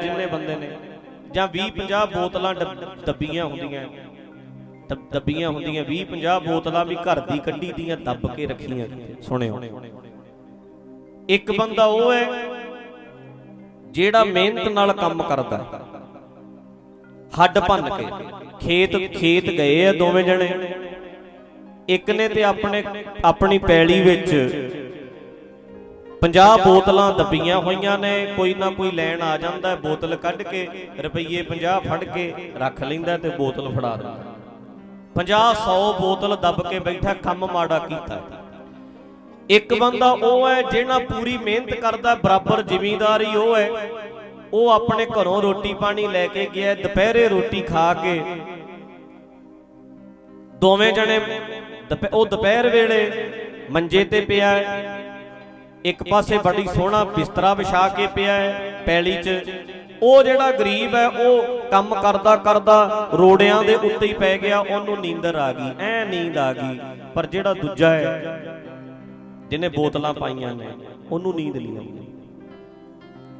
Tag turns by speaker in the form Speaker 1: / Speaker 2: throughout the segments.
Speaker 1: ਜਿੰਨੇ ਬੰਦੇ ਨੇ, ਜਾਂ 20 50 ਬੋਤਲਾਂ ਦੱਬੀਆਂ ਹੁੰਦੀਆਂ ਦੱਬੀਆਂ ਹੁੰਦੀਆਂ 20 50 ਬੋਤਲਾਂ ਵੀ ਘਰ ਦੀ ਕੱਢੀ ਦੀਆਂ ਦੱਬ ਕੇ ਰੱਖੀਆਂ ਸੁਣਿਓ। ਇੱਕ ਬੰਦਾ ਉਹ ਹੈ ਜਿਹੜਾ ਮਿਹਨਤ ਨਾਲ ਕੰਮ ਕਰਦਾ। ਹੱਡ ਭੰਨ ਕੇ, ਖੇਤ ਖੇਤ ਗਏ ਆ ਦੋਵੇਂ ਜਣੇ। ਇੱਕ ਨੇ ਤੇ ਆਪਣੇ, ਆਪਣੀ ਪੈਲੀ ਵਿੱਚ 50 ਬੋਤਲਾਂ ਦੱਬੀਆਂ ਹੋਈਆਂ ਨੇ, ਕੋਈ ਨਾ ਕੋਈ ਲੈਣ ਆ ਜਾਂਦਾ, ਬੋਤਲ ਕੱਢ ਕੇ, ਰੁਪਈਏ 50 ਫੜ ਕੇ ਰੱਖ ਲੈਂਦਾ ਤੇ ਬੋਤਲ ਫੜਾ ਦਿੰਦਾ। 50 100 ਬੋਤਲ ਦੱਬ ਕੇ ਬੈਠਾ, ਕੰਮ ਮਾੜਾ ਕੀਤਾ। ਇੱਕ ਬੰਦਾ ਉਹ ਹੈ ਜਿਹੜਾ ਪੂਰੀ ਮਿਹਨਤ ਕਰਦਾ, ਬਰਾਬਰ ਜ਼ਿਮੀਂਦਾਰ ਉਹ ਹੈ। ਉਹ ਆਪਣੇ ਘਰੋਂ ਰੋਟੀ ਪਾਣੀ ਲੈ ਕੇ ਗਿਆ, ਦੁਪਹਿਰੇ ਰੋਟੀ ਖਾ ਕੇ। ਦੋਵੇਂ ਜਣੇ ਦੁਪ- ਉਹ ਦੁਪਹਿਰ ਵੇਲੇ ਮੰਜੇ ਤੇ ਪਿਆ ਇੱਕ ਪਾਸੇ ਬੜੀ ਸੋਹਣਾ ਬਿਸਤਰਾ ਵਿਛਾ ਕੇ ਪਿਆ ਹੈ ਪੈਲੀ 'ਚ। ਉਹ ਜਿਹੜਾ ਗਰੀਬ ਹੈ, ਉਹ ਕੰਮ ਕਰਦਾ ਕਰਦਾ ਰੋੜਿਆਂ ਦੇ ਉੱਤੇ ਹੀ ਪੈ ਗਿਆ। ਉਹਨੂੰ ਨੀਂਦਰ ਆ ਗਈ, ਐ ਨੀਂਦ ਆ ਗਈ। ਪਰ ਜਿਹੜਾ ਦੂਜਾ ਹੈ, ਜਿਹਨੇ ਬੋਤਲਾਂ ਪਾਈਆਂ ਨੇ, ਉਹਨੂੰ ਨੀਂਦ ਨਹੀਂ ਆਉਂਦੀ।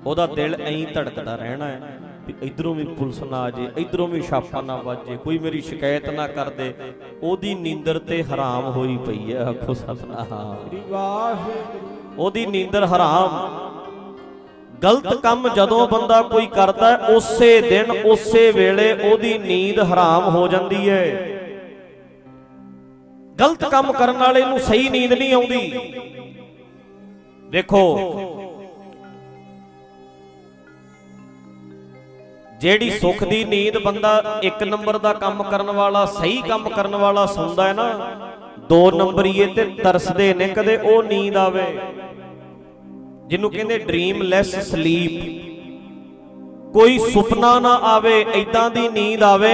Speaker 1: ਉਹਦਾ ਦਿਲ ਐਂ ਧੜਕਦਾ ਰਹਿਣਾ ਹੈ ਵੀ ਇਧਰੋਂ ਵੀ ਪੁਲਿਸ ਨਾ ਆ ਜੇ ਇਧਰੋਂ ਵੀ ਛਾਪਾ ਨਾ ਵੱਜੇ ਕੋਈ ਮੇਰੀ ਸ਼ਿਕਾਇਤ ਨਾ ਕਰ ਦੇ। ਉਹਦੀ ਨੀਂਦਰ ਤੇ ਹਰਾਮ ਹੋਈ ਪਈ ਹੈ, ਆਖੋ ਸਤਨਾਮ। ਉਹਦੀ ਨੀਂਦਰ ਹਰਾਮ। ਗਲਤ ਕੰਮ ਜਦੋਂ ਬੰਦਾ ਕੋਈ ਕਰਦਾ ਉਸੇ ਦਿਨ, ਉਸੇ ਵੇਲੇ ਉਹਦੀ ਨੀਂਦ ਹਰਾਮ ਹੋ ਜਾਂਦੀ ਹੈ। ਗਲਤ ਕੰਮ ਕਰਨ ਵਾਲੇ ਨੂੰ ਸਹੀ ਨੀਂਦ ਨਹੀਂ ਆਉਂਦੀ। ਦੇਖੋ, ਜਿਹੜੀ ਸੁੱਖ ਦੀ ਨੀਂਦ ਬੰਦਾ ਇੱਕ ਨੰਬਰ ਦਾ ਕੰਮ ਕਰਨ ਵਾਲਾ, ਸਹੀ ਕੰਮ ਕਰਨ ਵਾਲਾ ਸੌਂਦਾ ਹੈ ਨਾ, ਦੋ ਨੰਬਰੀਏ ਤੇ ਤਰਸਦੇ ਨੇ ਕਦੇ ਉਹ ਨੀਂਦ ਆਵੇ। ਜਿਹਨੂੰ ਕਹਿੰਦੇ ਡ੍ਰੀਮਲੈਸ ਸਲੀਪ ਕੋਈ ਸੁਪਨਾ ਨਾ ਆਵੇ ਐਦਾਂ ਦੀ ਨੀਂਦ ਆਵੇ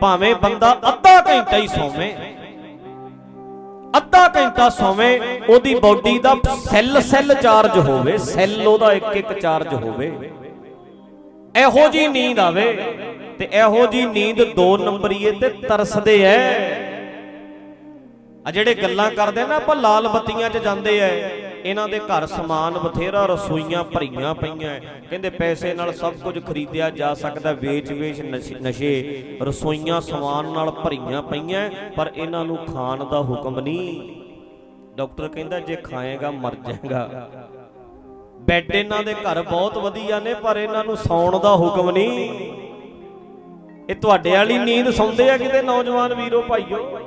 Speaker 1: ਭਾਵੇਂ ਬੰਦਾ ਅੱਧਾ ਘੰਟਾ ਹੀ ਸੌਵੇ। ਅੱਧਾ ਘੰਟਾ ਸੌਵੇ ਉਹਦੀ ਬਾਡੀ ਦਾ ਸੈੱਲ ਸੈੱਲ ਚਾਰਜ ਹੋਵੇ ਸੈੱਲ ਉਹਦਾ ਇੱਕ ਇੱਕ ਚਾਰਜ ਹੋਵੇ। ਇਹੋ ਜੀ ਨੀਂਦ ਆਵੇ ਤੇ ਇਹੋ ਜੀ ਨੀਂਦ ਦੋ ਨੰਬਰੀਏ ਤੇ ਤਰਸਦੇ ਐ। ਆ ਜਿਹੜੇ ਗੱਲਾਂ ਕਰਦੇ ਨਾ ਆਪਾਂ ਲਾਲ ਬੱਤੀਆਂ 'ਚ ਜਾਂਦੇ ਐ। ਇਹਨਾਂ ਦੇ ਘਰ ਸਮਾਨ ਬਥੇਰਾ ਰਸੋਈਆਂ ਭਰੀਆਂ ਪਈਆਂ ਕਹਿੰਦੇ ਪੈਸੇ ਨਾਲ ਸਭ ਕੁਝ ਖਰੀਦਿਆ ਜਾ ਸਕਦਾ ਵੇਚ-ਵੇਚ ਨਸ਼ੇ- ਨਸ਼ੇ, ਰਸੋਈਆਂ ਸਮਾਨ ਨਾਲ ਭਰੀਆਂ ਪਈਆਂ ਪਰ ਇਹਨਾਂ ਨੂੰ ਖਾਣ ਦਾ ਹੁਕਮ ਨਹੀਂ। ਡਾਕਟਰ ਕਹਿੰਦਾ, ਜੇ ਖਾਏਗਾ, ਮਰ ਜਾਏਗਾ। ਬੈੱਡ ਇਹਨਾਂ ਦੇ ਘਰ ਬਹੁਤ ਵਧੀਆ ਨੇ, ਪਰ ਇਹਨਾਂ ਨੂੰ ਸੌਣ ਦਾ ਹੁਕਮ ਨਹੀਂ। ਇਹ ਤੁਹਾਡੇ ਵਾਲੀ ਨੀਂਦ ਸੌਂਦੇ ਆ ਕਿਤੇ ਨੌਜਵਾਨ ਵੀਰੋ, ਭਾਈਓ?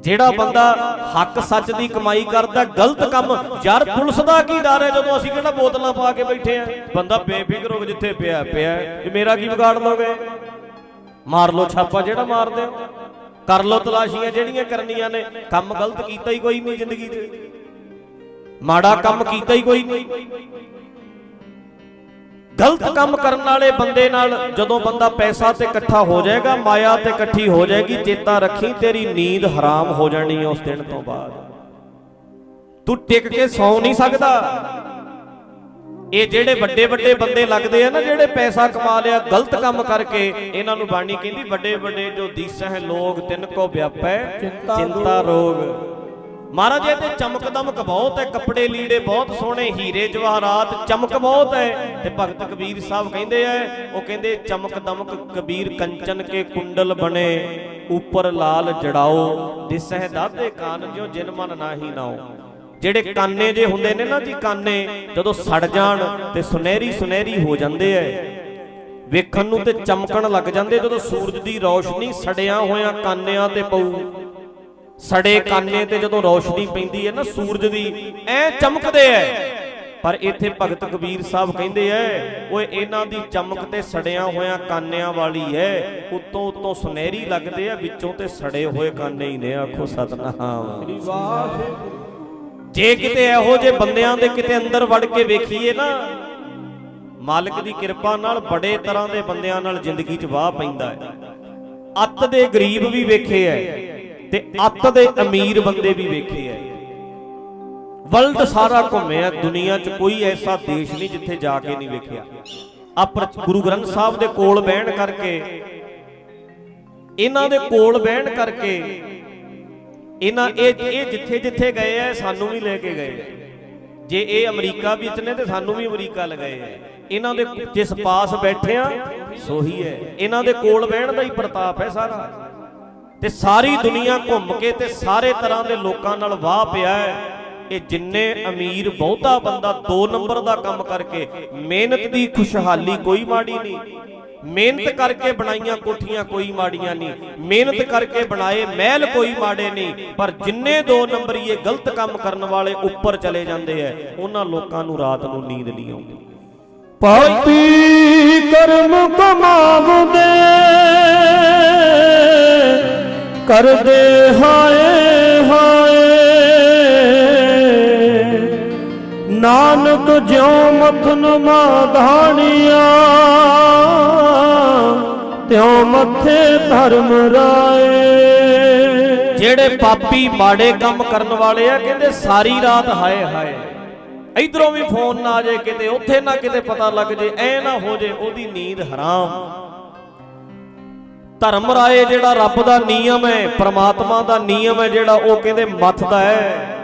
Speaker 1: ਜਿਹੜਾ ਬੰਦਾ ਹੱਕ ਸੱਚ ਦੀ ਕਮਾਈ ਕਰਦਾ, ਗਲਤ ਕੰਮ, ਯਾਰ ਪੁਲਿਸ ਦਾ ਕੀ ਡਰ ਹੈ ਜਦੋਂ ਅਸੀਂ ਕਿਹੜਾ ਬੋਤਲਾਂ ਪਾ ਕੇ ਬੈਠੇ ਆ ਬੰਦਾ ਬੇਫਿਕਰ ਹੋ ਕੇ ਜਿੱਥੇ ਪਿਆ ਪਿਆ ਇਹ ਮੇਰਾ ਕੀ ਵਿਗਾੜ ਲੋਗੇ ਮਾਰ ਲਓ ਛਾਪਾ ਜਿਹੜਾ ਮਾਰਦੇ ਹੋ। ਕਰ ਲਓ ਤਲਾਸ਼ੀਆਂ ਜਿਹੜੀਆਂ ਕਰਨੀਆਂ ਨੇ। ਕੰਮ ਗਲਤ ਕੀਤਾ ਹੀ ਕੋਈ ਨਹੀਂ ਜ਼ਿੰਦਗੀ 'ਚ। ਮਾੜਾ ਕੰਮ ਕੀਤਾ ਹੀ ਕੋਈ ਨਹੀਂ। ਗਲਤ ਕੰਮ ਕਰਨ ਵਾਲੇ ਬੰਦੇ ਨਾਲ ਜਦੋਂ ਬੰਦਾ ਪੈਸਾ ਤੇ ਇਕੱਠਾ ਹੋ ਜਾਏਗਾ ਮਾਇਆ ਤੇ ਇਕੱਠੀ ਹੋ ਜਾਏਗੀ ਚੇਤਾ ਰੱਖੀ ਤੇਰੀ ਨੀਂਦ ਹਰਾਮ ਹੋ ਜਾਣੀ ਹੈ ਉਸ ਦਿਨ ਤੋਂ ਬਾਅਦ। ਤੂੰ ਟਿਕ ਕੇ ਸੌ ਨਹੀਂ ਸਕਦਾ। ਇਹ ਜਿਹੜੇ ਵੱਡੇ ਵੱਡੇ ਬੰਦੇ ਲੱਗਦੇ ਆ ਨਾ ਜਿਹੜੇ ਪੈਸਾ ਕਮਾ ਲਿਆ ਗਲਤ ਕੰਮ ਕਰਕੇ ਇਹਨਾਂ ਨੂੰ ਬਾਣੀ ਕਹਿੰਦੀ ਵੱਡੇ ਵੱਡੇ ਜੋ ਦੀਸਹਿ ਲੋਗ ਤਿੰਨ ਕੋ ਵਿਆਪੈ ਚਿੰਤਾ ਰੋਗ। ਮਹਾਰਾਜ, ਇਹ ਤੇ ਚਮਕ ਦਮਕ ਬਹੁਤ ਹੈ, ਕੱਪੜੇ ਲੀੜੇ ਬਹੁਤ ਸੋਹਣੇ, ਹੀਰੇ, ਜਵਾਹਰਾਤ, ਚਮਕ ਬਹੁਤ ਹੈ। ਤੇ ਭਗਤ ਕਬੀਰ ਸਾਹਿਬ ਕਹਿੰਦੇ ਐ ਉਹ ਕਹਿੰਦੇ, ਚਮਕ ਦਮਕ ਕਬੀਰ ਕੰਚਨ ਕੇ ਕੁੰਡਲ ਬਣੇ, ਉੱਪਰ ਲਾਲ ਜੜਾਓ ਦਿਸਹਿ ਦਾਦੇ ਕਾਨ ਜਿਉ ਜਿਨ ਮਨ ਨਾਹੀ ਨਾਓ। ਜਿਹੜੇ ਕਾਨੇ ਜੇ ਹੁੰਦੇ ਨੇ ਨਾ ਜੀ ਕਾਨੇ, ਜਦੋਂ ਸੜ ਜਾਣ ਤੇ ਸੁਨਹਿਰੀ ਸੁਨਹਿਰੀ ਹੋ ਜਾਂਦੇ ਐ। ਵੇਖਣ ਨੂੰ ਤੇ ਚਮਕਣ ਲੱਗ ਜਾਂਦੇ, ਜਦੋਂ ਸੂਰਜ ਦੀ ਰੌਸ਼ਨੀ ਸੜਿਆਂ ਹੋਇਆਂ ਕਾਨਿਆਂ ਤੇ ਪਊ। ਸੜੇ ਕਾਨੇ ਤੇ ਜਦੋਂ ਰੌਸ਼ਨੀ ਪੈਂਦੀ ਹੈ ਨਾ ਸੂਰਜ ਦੀ ਐ ਚਮਕਦੇ ਐ। ਪਰ ਇੱਥੇ ਭਗਤ ਕਬੀਰ ਸਾਹਿਬ ਕਹਿੰਦੇ ਐ ਓਏ ਇਹਨਾਂ ਦੀ ਚਮਕ ਤੇ ਸੜਿਆਂ ਹੋਇਆਂ ਕਾਨਿਆਂ ਵਾਲੀ ਐ। ਉੱਤੋਂ ਉੱਤੋਂ ਸੁਨਹਿਰੀ ਲੱਗਦੇ ਆ ਵਿੱਚੋਂ ਤੇ ਸੜੇ ਹੋਏ ਕਾਨੇ ਹੀ ਨੇ ਆਖੋ ਸਤਨਾਮ। ਜੇ ਕਿਤੇ ਇਹੋ ਜੇ ਬੰਦਿਆਂ ਦੇ ਕਿਤੇ ਅੰਦਰ ਵੜ ਕੇ ਵੇਖੀਏ ਨਾ ਮਾਲਕ ਦੀ ਕਿਰਪਾ ਨਾਲ ਬੜੇ ਤਰ੍ਹਾਂ ਦੇ ਬੰਦਿਆਂ ਨਾਲ ਜ਼ਿੰਦਗੀ 'ਚ ਵਾਹ ਪੈਂਦਾ ਹੈ ਅੱਤ ਦੇ ਗਰੀਬ ਵੀ ਵੇਖੇ ਐ। ਤੇ ਅੱਤ ਦੇ ਅਮੀਰ ਬੰਦੇ ਵੀ ਵੇਖੇ ਐ ਵਰਲਡ ਸਾਰਾ ਘੁੰਮਿਆ, ਦੁਨੀਆ 'ਚ ਕੋਈ ਐਸਾ ਦੇਸ਼ ਨਹੀਂ ਜਿੱਥੇ ਜਾ ਕੇ ਨਹੀਂ ਵੇਖਿਆ। ਆ ਗੁਰੂ ਗ੍ਰੰਥ ਸਾਹਿਬ ਦੇ ਕੋਲ ਬਹਿਣ ਕਰਕੇ, ਇਹਨਾਂ ਦੇ ਕੋਲ ਬਹਿਣ ਕਰਕੇ, ਇਹਨਾਂ ਇਹ ਇਹ ਜਿੱਥੇ ਜਿੱਥੇ ਗਏ ਐ ਸਾਨੂੰ ਵੀ ਲੈ ਕੇ ਗਏ। ਜੇ ਇਹ ਅਮਰੀਕਾ ਵਿੱਚ ਨੇ ਤੇ ਸਾਨੂੰ ਵੀ ਅਮਰੀਕਾ ਲਗਾਏ ਐ ਇਹਨਾਂ ਦੇ ਜਿਸ ਪਾਸ ਬੈਠੇ ਬੈਠਿਆ ਸੋਹੀ ਹੈ। ਇਹਨਾਂ ਦੇ ਕੋਲ ਬਹਿਣ ਦਾ ਹੀ ਪ੍ਰਤਾਪ ਹੈ ਸਾਰਾ। ਤੇ ਸਾਰੀ ਦੁਨੀਆ ਘੁੰਮ ਕੇ ਤੇ ਸਾਰੇ ਤਰ੍ਹਾਂ ਦੇ ਲੋਕਾਂ ਨਾਲ ਵਾਹ ਪਿਆ ਹੈ ਇਹ ਜਿੰਨੇ ਅਮੀਰ ਬਹੁਤਾ ਬੰਦਾ 2 ਨੰਬਰ ਦਾ ਕੰਮ ਕਰਕੇ ਮਿਹਨਤ ਦੀ ਖੁਸ਼ਹਾਲੀ ਕੋਈ ਮਾੜੀ ਨਹੀਂ। ਮਿਹਨਤ ਕਰਕੇ ਬਣਾਈਆਂ ਕੋਠੀਆਂ ਕੋਈ ਮਾੜੀਆਂ ਨਹੀਂ। ਮਿਹਨਤ ਕਰਕੇ ਬਣਾਏ ਮਹਿਲ ਕੋਈ ਮਾੜੇ ਨਹੀਂ। ਪਰ ਜਿੰਨੇ 2 ਨੰਬਰੀ ਇਹ ਗਲਤ ਕੰਮ ਕਰਨ ਵਾਲੇ ਉੱਪਰ ਚਲੇ ਜਾਂਦੇ ਐ। ਉਹਨਾਂ ਲੋਕਾਂ ਨੂੰ ਰਾਤ ਨੂੰ ਨੀਂਦ ਨਹੀਂ ਆਉਂਦੀ।
Speaker 2: ਪਾਪੀ ਕਰਮ ਕਮਾਵਦੇ ਕਰਦੇ ਹਾਏ ਹਾਏ। ਨਾਨਕ ਜਿਉ ਮਥਨ ਮਾਧਾਣੀਆਂ, ਤਿਉ ਮੱਥੇ ਧਰਮ ਰਾਏ।
Speaker 1: ਜਿਹੜੇ ਪਾਪੀ ਮਾੜੇ ਕੰਮ ਕਰਨ ਵਾਲੇ ਆ, ਕਹਿੰਦੇ ਸਾਰੀ ਰਾਤ ਹਾਏ ਹਾਏ। ਇਧਰੋਂ ਵੀ ਫੋਨ ਨਾ ਆ ਜਾਏ ਕਿਤੇ, ਉੱਥੇ ਨਾ ਕਿਤੇ ਪਤਾ ਲੱਗ ਜੇ, ਐ ਨਾ ਹੋ ਜੇ, ਉਹਦੀ ਨੀਂਦ ਹਰਾਮ। ਧਰਮ ਰਾਏ ਜਿਹੜਾ ਰੱਬ ਦਾ ਨਿਯਮ ਹੈ, ਪ੍ਰਮਾਤਮਾ ਦਾ ਨਿਯਮ ਹੈ ਜਿਹੜਾ ਉਹ ਕਹਿੰਦੇ ਮੱਥਦਾ ਹੈ।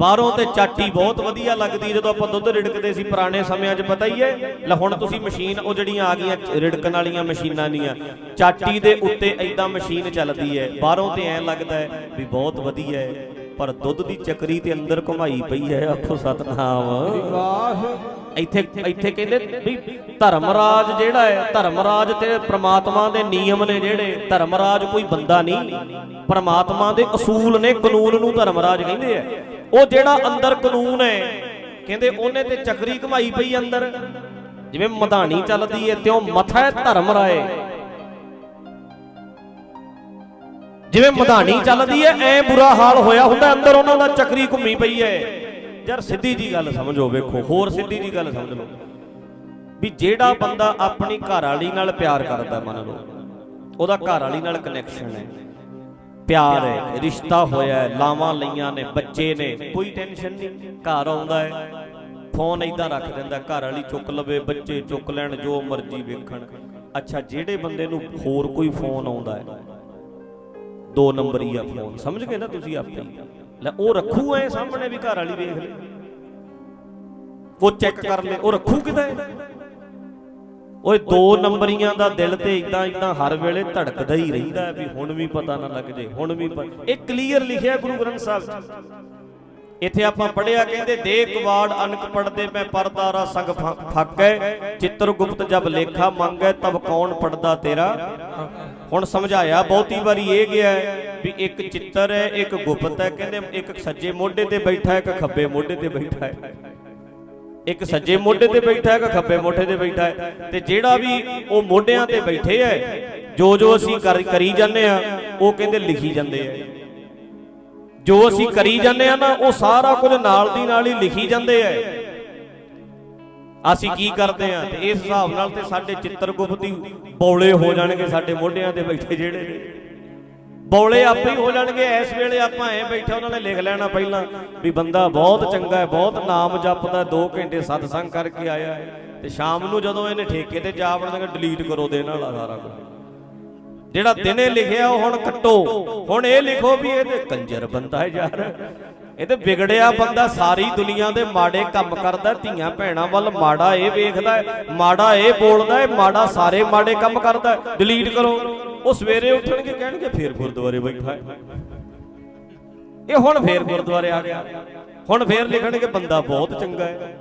Speaker 1: ਬਾਹਰੋਂ ਤੇ ਚਾਟੀ ਬਹੁਤ ਵਧੀਆ ਲੱਗਦੀ ਜਦੋਂ ਆਪਾਂ ਦੁੱਧ ਰਿੜਕਦੇ ਸੀ ਪੁਰਾਣੇ ਸਮਿਆਂ 'ਚ, ਪਤਾ ਹੀ ਹੈ? ਲੈ ਹੁਣ ਤੁਸੀਂ ਮਸ਼ੀਨ, ਉਹ ਜਿਹੜੀਆਂ ਆ ਗਈਆਂ ਰਿੜਕਣ ਵਾਲੀਆਂ ਮਸ਼ੀਨਾਂ ਦੀਆਂ ਆ ਚਾਟੀ ਦੇ ਉੱਤੇ ਐਦਾਂ ਮਸ਼ੀਨ ਚੱਲਦੀ ਹੈ। ਬਾਹਰੋਂ ਤੇ ਐਂ ਲੱਗਦਾ ਹੈ ਵੀ ਬਹੁਤ ਵਧੀਆ ਹੈ। ਪਰ ਦੁੱਧ ਦੀ ਚੱਕਰੀ ਤੇ ਅੰਦਰ ਘੁਮਾਈ ਪਈ ਹੈ ਆਖੋ ਸਤਨਾਮ।
Speaker 2: ਵਾਹ
Speaker 1: ਇੱਥੇ ਇੱਥੇ ਕਹਿੰਦੇ ਵੀ ਧਰਮਰਾਜ ਜਿਹੜਾ ਹੈ, ਧਰਮਰਾਜ ਤੇ ਪ੍ਰਮਾਤਮਾ ਦੇ ਨਿਯਮ ਨੇ ਜਿਹੜੇ, ਧਰਮਰਾਜ ਕੋਈ ਬੰਦਾ ਨਹੀਂ, ਪ੍ਰਮਾਤਮਾ ਦੇ ਅਸੂਲ ਨੇ ਕਾਨੂੰਨ ਨੂੰ ਧਰਮਰਾਜ ਕਹਿੰਦੇ ਆ। ਉਹ ਜਿਹੜਾ ਅੰਦਰ ਕਾਨੂੰਨ ਹੈ, ਕਹਿੰਦੇ ਉਹਨੇ ਤੇ ਚੱਕਰੀ ਘਮਾਈ ਪਈ ਅੰਦਰ। ਜਿਵੇਂ ਮਧਾਣੀ ਚੱਲਦੀ ਹੈ ਤਿਉਂ ਮਥਾ ਹੈ ਧਰਮਰਾਏ ਜਿਵੇਂ ਮਧਾਣੀ ਚੱਲਦੀ ਹੈ ਐ ਬੁਰਾ ਹਾਲ ਹੋਇਆ ਹੁੰਦਾ ਅੰਦਰ ਉਹਨਾਂ ਦਾ ਚੱਕਰੀ ਘੁੰਮੀ ਪਈ ਹੈ। ਯਾਰ ਸਿੱਧੀ ਜੀ ਗੱਲ ਸਮਝੋ ਵੇਖੋ ਹੋਰ ਸਿੱਧੀ ਜੀ ਗੱਲ ਸਮਝ ਲਓ। ਵੀ ਜਿਹੜਾ ਬੰਦਾ ਆਪਣੀ ਘਰ ਵਾਲੀ ਨਾਲ ਪਿਆਰ ਕਰਦਾ ਮੰਨ ਲਓ ਉਹਦਾ ਘਰ ਵਾਲੀ ਨਾਲ ਕਨੈਕਸ਼ਨ ਹੈ। ਪਿਆਰ ਹੈ ਰਿਸ਼ਤਾ ਹੋਇਆ ਹੈ ਲਾਵਾਂ ਲਈਆਂ ਨੇ ਬੱਚੇ ਨੇ ਕੋਈ ਟੈਨਸ਼ਨ ਨਹੀਂ ਘਰ ਆਉਂਦਾ ਹੈ। ਫੋਨ ਇਦਾਂ ਰੱਖ ਦਿੰਦਾ ਘਰ ਵਾਲੀ ਚੁੱਕ ਲਵੇ ਬੱਚੇ ਚੁੱਕ ਲੈਣ ਜੋ ਮਰਜ਼ੀ ਵੇਖਣ। ਅੱਛਾ ਜਿਹੜੇ ਬੰਦੇ ਨੂੰ ਹੋਰ ਕੋਈ ਫੋਨ ਆਉਂਦਾ ਹੈ ਦੋ ਨੰਬਰੀ ਆ ਫੋਨ। ਸਮਝ ਗਏ ਨਾ ਤੁਸੀਂ ਆਪੇ? ਲੈ, ਉਹ ਰੱਖੂ ਐ ਸਾਹਮਣੇ ਵੀ ਘਰ ਵਾਲੀ ਵੇਖ ਲੈ। ਉਹ ਚੈੱਕ ਕਰ ਲੈ, ਉਹ ਰੱਖੂ ਕਿਤੇ? ਓਏ, ਦੋ ਨੰਬਰੀਆਂ ਦਾ ਦਿਲ ਤੇ ਇਦਾਂ ਇਦਾਂ ਹਰ ਵੇਲੇ ਧੜਕਦਾ ਹੀ ਰਹਿੰਦਾ ਵੀ ਹੁਣ ਵੀ ਪਤਾ ਨਾ ਲੱਗ ਜੇ, ਹੁਣ ਵੀ ਇਹ ਕਲੀਅਰ ਲਿਖਿਆ ਗੁਰੂ ਗ੍ਰੰਥ ਸਾਹਿਬ ਇੱਥੇ ਆਪਾਂ ਪੜਿਆ ਕਹਿੰਦੇ ਦੇ ਕਵਾੜ ਅਨਕ ਪੜਦੇ ਮੈਂ ਪਰਦਾਰਾ ਸੰਗ ਫਾਕੈ। ਚਿੱਤਰ ਗੁਪਤ ਜਬ ਲੇਖਾ ਮੰਗੈ, ਤਬ ਕੌਣ ਪੜਦਾ ਤੇਰਾ? ਹੁਣ ਸਮਝਾਇਆ, ਬਹੁਤੀ ਵਾਰੀ ਇਹ ਗਿਆ ਵੀ ਇੱਕ ਚਿੱਤਰ ਹੈ, ਇੱਕ ਗੁਪਤ ਹੈ। ਕਹਿੰਦੇ ਇੱਕ ਸੱਜੇ ਮੋਢੇ ਤੇ ਬੈਠਾ ਇੱਕ ਖੱਬੇ ਮੋਢੇ ਤੇ ਬੈਠਾ ਹੈ। ਇੱਕ ਸੱਜੇ ਮੋਢੇ ਤੇ ਬੈਠਾ ਹੈ, ਇੱਕ ਖੱਬੇ ਮੋਢੇ ਤੇ ਬੈਠਾ ਹੈ। ਤੇ ਜਿਹੜਾ ਵੀ ਉਹ ਮੋਢਿਆਂ ਤੇ ਬੈਠੇ ਹੈ ਜੋ ਜੋ ਅਸੀਂ ਕਰ- ਕਰੀ ਜਾਂਦੇ ਆ ਉਹ ਕਹਿੰਦੇ ਲਿਖੀ ਜਾਂਦੇ ਆ ਜੋ ਅਸੀਂ ਕਰੀ ਜਾਂਦੇ ਆ ਨਾ, ਉਹ ਸਾਰਾ ਕੁਝ ਨਾਲ ਦੀ ਨਾਲ ਹੀ ਲਿਖੀ ਜਾਂਦੇ ਆ। ਅਸੀਂ ਕੀ ਕਰਦੇ ਆ? ਤੇ ਇਸ ਹਿਸਾਬ ਨਾਲ ਤੇ ਸਾਡੇ ਚਿੱਤਰਗੁਪਤੀ ਬੌਲੇ ਹੋ ਜਾਣਗੇ ਸਾਡੇ ਮੋਢਿਆਂ ਤੇ ਬੈਠੇ ਜਿਹੜੇ। ਨੇ ਬੌਲੇ ਆਪੇ ਹੀ ਹੋ ਜਾਣਗੇ। ਇਸ ਵੇਲੇ ਆਪਾਂ ਐ ਬੈਠੇ, ਉਹਨਾਂ ਨੇ ਲਿਖ ਲੈਣਾ ਪਹਿਲਾਂ ਵੀ ਬੰਦਾ ਬਹੁਤ ਚੰਗਾ ਹੈ, ਬਹੁਤ ਨਾਮ ਜਪਦਾ 2 ਘੰਟੇ ਸਤਸੰਗ ਕਰਕੇ ਆਇਆ ਤੇ ਸ਼ਾਮ ਨੂੰ ਜਦੋਂ ਇਹਨੇ ਠੇਕੇ ਤੇ ਜਾ ਵੜਨਗੇ ਡਿਲੀਟ ਕਰੋ ਦੇ ਨਾਲ ਸਾਰਾ ਕੁਝ। ਜਿਹੜਾ ਦਿਨੇ ਲਿਖਿਆ ਉਹ ਹੁਣ ਕੱਟੋ ਹੁਣ ਇਹ ਲਿਖੋ ਵੀ ਇਹ ਤੇ ਕੰਜਰ ਬੰਦਾ ਹੈ ਯਾਰ। ਇਹ ਤੇ ਵਿਗੜਿਆ ਬੰਦਾ ਸਾਰੀ ਦੁਨੀਆ ਦੇ ਮਾੜੇ ਕੰਮ ਕਰਦਾ ਧੀਆਂ ਭੈਣਾਂ ਵੱਲ ਮਾੜਾ ਇਹ ਵੇਖਦਾ ਮਾੜਾ ਇਹ ਬੋਲਦਾ ਹੈ ਮਾੜਾ ਸਾਰੇ ਮਾੜੇ ਕੰਮ ਕਰਦਾ ਡਿਲੀਟ ਕਰੋ। ਉਹ ਸਵੇਰੇ ਉੱਠਣਗੇ ਕਹਿਣਗੇ ਫੇਰ ਗੁਰਦੁਆਰੇ ਬੈਠਾ ਹੈ। ਇਹ ਹੁਣ ਫੇਰ ਗੁਰਦੁਆਰੇ ਆ ਗਿਆ। ਹੁਣ ਫੇਰ ਲਿਖਣਗੇ ਬੰਦਾ ਬਹੁਤ ਚੰਗਾ ਹੈ।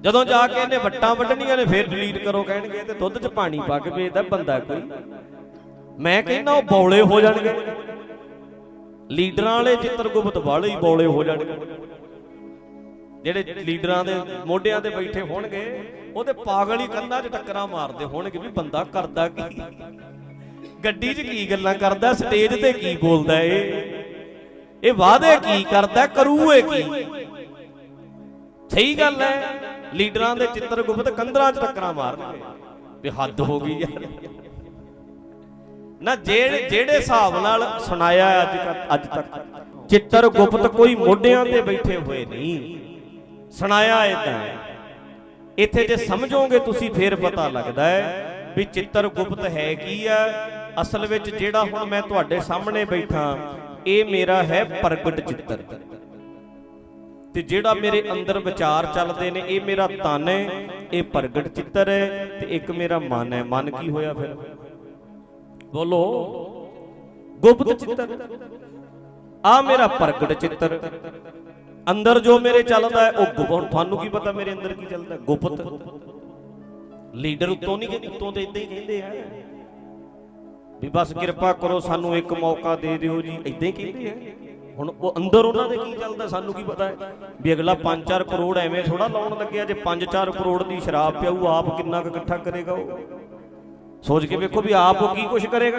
Speaker 1: ਜਦੋਂ ਜਾ ਕੇ ਇਹਨੇ ਵੱਟਾਂ ਵੱਢਣੀਆਂ ਨੇ ਫੇਰ ਡਿਲੀਟ ਕਰੋ ਕਹਿਣਗੇ ਤੇ ਦੁੱਧ 'ਚ ਪਾਣੀ ਪਾ ਕੇ ਵੇਚਦਾ ਬੰਦਾ ਕੋਈ ਮੈਂ ਕਹਿੰਦਾ ਉਹ ਬੌਲੇ ਹੋ ਜਾਣਗੇ। ਲੀਡਰਾਂ ਵਾਲੇ ਚਿੱਤਰਗੁਪਤ ਵਾਲੇ ਹੀ ਬੌਲੇ ਹੋ ਜਾਣਗੇ। ਜਿਹੜੇ ਲੀਡਰਾਂ ਦੇ ਮੋਢਿਆਂ ਤੇ ਬੈਠੇ ਹੋਣਗੇ ਉਹ ਤੇ ਪਾਗਲ ਹੀ ਕੰਨਾਂ 'ਚ ਟੱਕਰਾਂ ਮਾਰਦੇ ਹੋਣਗੇ ਵੀ ਬੰਦਾ ਕਰਦਾ ਕੀ? ਗੱਡੀ 'ਚ ਕੀ ਗੱਲਾਂ ਕਰਦਾ ਸਟੇਜ ਤੇ ਕੀ ਬੋਲਦਾ ਇਹ ਇਹ ਵਾਅਦੇ ਕੀ ਕਰਦਾ ਕਰੂ ਇਹ ਕੀ? ਸਹੀ ਗੱਲ ਹੈ ਲੀਡਰਾਂ ਦੇ ਚਿੱਤਰਗੁਪਤ ਕੰਧਰਾਂ 'ਚ ਟੱਕਰਾਂ ਮਾਰਨਗੇ। ਵੀ ਹੱਦ ਹੋ ਗਈ ਯਾਰ। ਨਾ ਜਿਹੜੇ ਜਿਹੜੇ ਹਿਸਾਬ ਨਾਲ ਸੁਣਾਇਆ ਅੱਜ ਤੱਕ ਅੱਜ ਤੱਕ। ਚਿੱਤਰ ਗੁਪਤ ਕੋਈ ਮੋਢਿਆਂ ਤੇ ਬੈਠੇ ਹੋਏ ਨਹੀਂ। ਸੁਣਾਇਆ ਇਦਾਂ। ਇੱਥੇ ਜੇ ਸਮਝੋਗੇ ਤੁਸੀਂ ਫੇਰ ਪਤਾ ਲੱਗਦਾ ਹੈ ਵੀ ਚਿੱਤਰ ਗੁਪਤ ਹੈ ਕੀ ਆ ਅਸਲ ਵਿੱਚ ਜਿਹੜਾ ਹੁਣ ਮੈਂ ਤੁਹਾਡੇ ਸਾਹਮਣੇ ਬੈਠਾ, ਇਹ ਮੇਰਾ ਹੈ ਪ੍ਰਗਟ ਚਿੱਤਰ। ਤੇ ਜਿਹੜਾ ਮੇਰੇ ਅੰਦਰ ਵਿਚਾਰ ਚੱਲਦੇ ਨੇ, ਇਹ ਮੇਰਾ ਤਨ ਹੈ, ਇਹ ਪ੍ਰਗਟ ਚਿੱਤਰ ਹੈ ਤੇ ਇੱਕ ਮੇਰਾ ਮਨ ਹੈ। ਮਨ ਕੀ ਹੋਇਆ ਫਿਰ? ਬੋਲੋ, ਗੁਪਤ ਚਿੱਤਰ। ਆ ਮੇਰਾ ਪ੍ਰਗਟ ਚਿੱਤਰ। ਅੰਦਰ ਜੋ ਮੇਰੇ ਚੱਲਦਾ ਹੈ, ਉਹ ਗੁਪਤ ਤੁਹਾਨੂੰ ਕੀ ਪਤਾ ਮੇਰੇ ਅੰਦਰ ਕੀ ਚੱਲਦਾ ਗੁਪਤ। ਲੀਡਰ ਉੱਤੋਂ ਨਹੀਂ ਕਹਿੰਦੇ, ਉੱਤੋਂ ਤੇ ਇਦਾਂ ਹੀ ਕਹਿੰਦੇ ਆ। ਵੀ ਬਸ ਕਿਰਪਾ ਕਰੋ, ਸਾਨੂੰ ਇੱਕ ਮੌਕਾ ਦੇ ਦਿਓ ਜੀ। ਇਦਾਂ ਹੀ ਕਹਿੰਦੇ ਆ। ਹੁਣ ਉਹ ਅੰਦਰ ਉਹਨਾਂ ਦੇ ਕੀ ਚੱਲਦਾ, ਸਾਨੂੰ ਕੀ ਪਤਾ ਹੈ? ਵੀ ਅਗਲਾ 5-4 ਕਰੋੜ ਐਵੇਂ ਥੋੜਾ ਲਾਉਣ ਲੱਗਿਆ, ਜੇ 5-4 ਕਰੋੜ ਦੀ ਸ਼ਰਾਬ ਪਿਆਊ, ਆਪ ਕਿੰਨਾ ਕੁ ਇਕੱਠਾ ਕਰੇਗਾ ਉਹ? ਸੋਚ ਕੇ ਵੇਖੋ ਵੀ ਆਪ ਉਹ ਕੀ ਕੁਛ ਕਰੇਗਾ।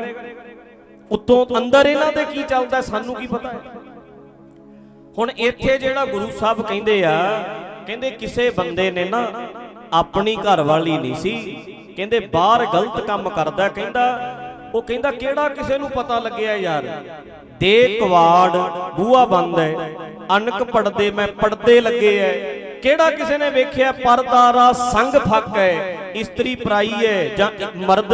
Speaker 1: ਉੱਤੋਂ ਅੰਦਰ ਇਹਨਾਂ ਦੇ ਕੀ ਚੱਲਦਾ ਸਾਨੂੰ ਕੀ ਪਤਾ ਹੈ। ਹੁਣ ਇੱਥੇ ਜਿਹੜਾ ਗੁਰੂ ਸਾਹਿਬ ਕਹਿੰਦੇ ਆ, ਕਹਿੰਦੇ ਕਿਸੇ ਬੰਦੇ ਨੇ ਨਾ ਆਪਣੀ ਘਰ ਵਾਲੀ ਨਹੀਂ ਸੀ, ਕਹਿੰਦੇ ਬਾਹਰ ਗਲਤ ਕੰਮ ਕਰਦਾ ਕਹਿੰਦਾ, ਉਹ ਕਹਿੰਦਾ ਕਿਹੜਾ ਕਿਸੇ ਨੂੰ ਪਤਾ ਲੱਗਿਆ ਯਾਰ? ਦੇ ਕਵਾੜ, ਬੂਹਾ ਬੰਦ ਹੈ, ਅਨਕ ਪੜਦੇ ਮੈਂ ਪੜਦੇ ਲੱਗੇ ਐ ਕਿਹੜਾ ਕਿਸੇ ਨੇ ਵੇਖਿਆ? ਪਰਦਾਰਾ ਸੰਗ ਫੱਕ ਹੈ। ਇਸਤਰੀ ਪਰਾਈ ਹੈ ਜਾਂ ਮਰਦ,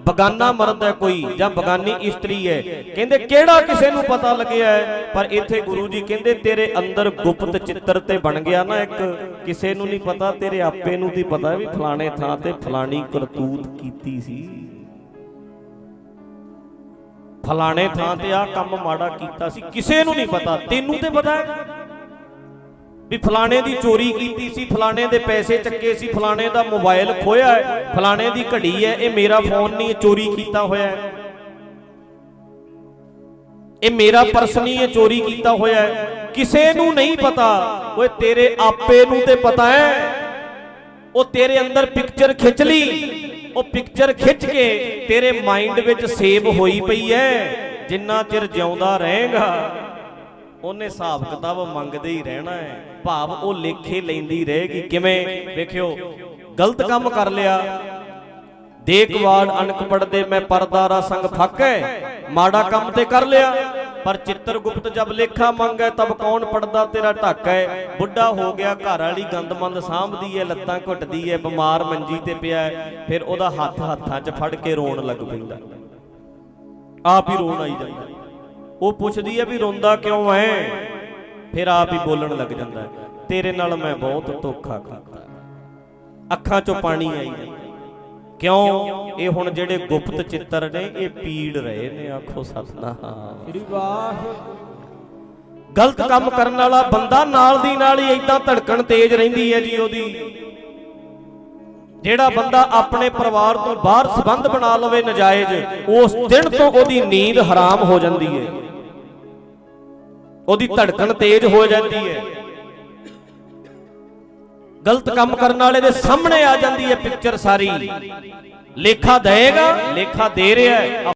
Speaker 1: ਬਗਾਨਾ ਮਰਦ ਹੈ ਕੋਈ ਜਾਂ ਬਗਾਨੀ ਇਸਤਰੀ ਹੈ। ਕਹਿੰਦੇ ਕਿਹੜਾ ਕਿਸੇ ਨੂੰ ਪਤਾ ਲੱਗਿਆ ਪਰ ਇੱਥੇ ਗੁਰੂ ਜੀ ਕਹਿੰਦੇ, ਤੇਰੇ ਅੰਦਰ ਗੁਪਤ ਚਿੱਤਰ ਤੇ ਬਣ ਗਿਆ ਨਾ ਇੱਕ। ਕਿਸੇ ਨੂੰ ਨਹੀਂ ਪਤਾ, ਤੇਰੇ ਆਪੇ ਨੂੰ ਦੀ ਪਤਾ ਵੀ ਫਲਾਣੇ ਥਾਂ ਤੇ ਫਲਾਣੀ ਕਰਤੂਤ ਕੀਤੀ ਸੀ। ਫਲਾਣੇ ਥਾਂ ਤੇ ਆਹ ਕੰਮ ਮਾੜਾ ਕੀਤਾ ਸੀ। ਕਿਸੇ ਨੂੰ ਨਹੀਂ ਪਤਾ। ਤੈਨੂੰ ਤੇ ਪਤਾ ਹੈ। ਵੀ ਫਲਾਣੇ ਦੀ ਚੋਰੀ ਕੀਤੀ ਸੀ, ਫਲਾਣੇ ਦੇ ਪੈਸੇ ਚੱਕੇ ਸੀ, ਫਲਾਣੇ ਦਾ ਮੋਬਾਈਲ ਖੋਇਆ ਹੈ, ਫਲਾਣੇ ਦੀ ਘੜੀ ਹੈ, ਇਹ ਮੇਰਾ ਫੋਨ ਨਹੀਂ ਚੋਰੀ ਕੀਤਾ ਹੋਇਆ ਹੈ। ਇਹ ਮੇਰਾ ਪਰਸ ਨਹੀਂ, ਇਹ ਚੋਰੀ ਕੀਤਾ ਹੋਇਆ ਹੈ। ਕਿਸੇ ਨੂੰ ਨਹੀਂ ਪਤਾ, ਓਏ ਤੇਰੇ ਆਪੇ ਨੂੰ ਤੇ ਪਤਾ ਹੈ। ਉਹ ਤੇਰੇ ਅੰਦਰ ਪਿਕਚਰ ਖਿੱਚ ਲਈ, ਉਹ ਪਿਕਚਰ ਖਿੱਚ ਕੇ ਤੇਰੇ ਮਾਈਂਡ ਵਿੱਚ ਸੇਵ ਹੋਈ ਪਈ ਹੈ। ਜਿੰਨਾ ਚਿਰ ਜਿਉਂਦਾ ਰਹੇਗਾ ਉਹਨੇ ਹਿਸਾਬ ਕਿਤਾਬ ਮੰਗਦੇ ਹੀ ਰਹਿਣਾ ਹੈ। ਭਾਵ ਉਹ ਲੇਖੇ ਲੈਂਦੀ ਰਹੇਗੀ ਕਿਵੇਂ? ਵੇਖਿਓ ਗਲਤ ਕੰਮ ਕਰ ਲਿਆ। ਦੇਖਵਾੜ ਅਨਕ ਪੜਦੇ ਮੈਂ ਪਰਦਾਰਾ ਸੰਗ ਫਾਕੈ। ਮਾੜਾ ਕੰਮ ਤੇ ਕਰ ਲਿਆ। ਪਰ ਚਿੱਤਰ ਗੁਪਤ ਜਬ ਲੇਖਾ ਮੰਗੈ ਤਬ ਕੌਣ ਪੜਦਾ ਤੇਰਾ ਢਾਕਾ ਹੈ? ਬੁੱਢਾ ਹੋ ਗਿਆ ਘਰ ਵਾਲੀ ਗੰਦਮੰਦ ਸਾਂਭਦੀ ਹੈ ਲੱਤਾਂ ਘੁੱਟਦੀ ਹੈ ਬਿਮਾਰ ਮੰਜੀ ਤੇ ਪਿਆ ਫਿਰ ਉਹਦਾ ਹੱਥ ਹੱਥਾਂ 'ਚ ਫੜ ਕੇ ਰੋਣ ਲੱਗ ਪੈਂਦਾ। ਆਪ ਹੀ ਰੋਣ ਆਈ ਜਾਂਦਾ। ਉਹ ਪੁੱਛਦੀ ਹੈ ਵੀ ਰੋਂਦਾ ਕਿਉਂ ਐ? ਫਿਰ ਆਪ ਹੀ ਬੋਲਣ ਲੱਗ ਜਾਂਦਾ ਹੈ, ਤੇਰੇ ਨਾਲ ਮੈਂ ਬਹੁਤ ਧੋਖਾ ਕੀਤਾ ਅੱਖਾਂ 'ਚੋਂ ਪਾਣੀ ਆਈ। ਕਿਉਂ? ਇਹ ਹੁਣ ਜਿਹੜੇ ਗੁਪਤ ਚਿੱਤਰ ਨੇ ਇਹ ਪੀੜ ਰਹੇ ਨੇ ਆਖੋ ਸਤਨਾਮ।
Speaker 2: ਸ੍ਰੀ ਵਾਹਿਗੁਰੂ।
Speaker 1: ਗਲਤ ਕੰਮ ਕਰਨ ਵਾਲਾ ਬੰਦਾ ਨਾਲ ਦੀ ਨਾਲ ਹੀ ਇਦਾਂ ਧੜਕਣ ਤੇਜ਼ ਰਹਿੰਦੀ ਹੈ ਜੀ ਉਹਦੀ। ਜਿਹੜਾ ਬੰਦਾ ਆਪਣੇ ਪਰਿਵਾਰ ਤੋਂ ਬਾਹਰ ਸੰਬੰਧ ਬਣਾ ਲਵੇ ਨਜਾਇਜ਼, ਉਸ ਦਿਨ ਤੋਂ ਉਹਦੀ ਨੀਂਦ ਹਰਾਮ ਹੋ ਜਾਂਦੀ ਹੈ ਉਹਦੀ ਧੜਕਣ ਤੇਜ਼ ਹੋ ਜਾਂਦੀ ਹੈ ਗਲਤ ਕੰਮ ਕਰਨ ਵਾਲੇ ਦੇ ਸਾਹਮਣੇ ਆ ਜਾਂਦੀ ਹੈ ਪਿਕਚਰ ਸਾਰੀ। ਲੇਖਾ ਦੇਗਾ ਲੇਖਾ ਦੇ ਰਿਹਾ ਹੈ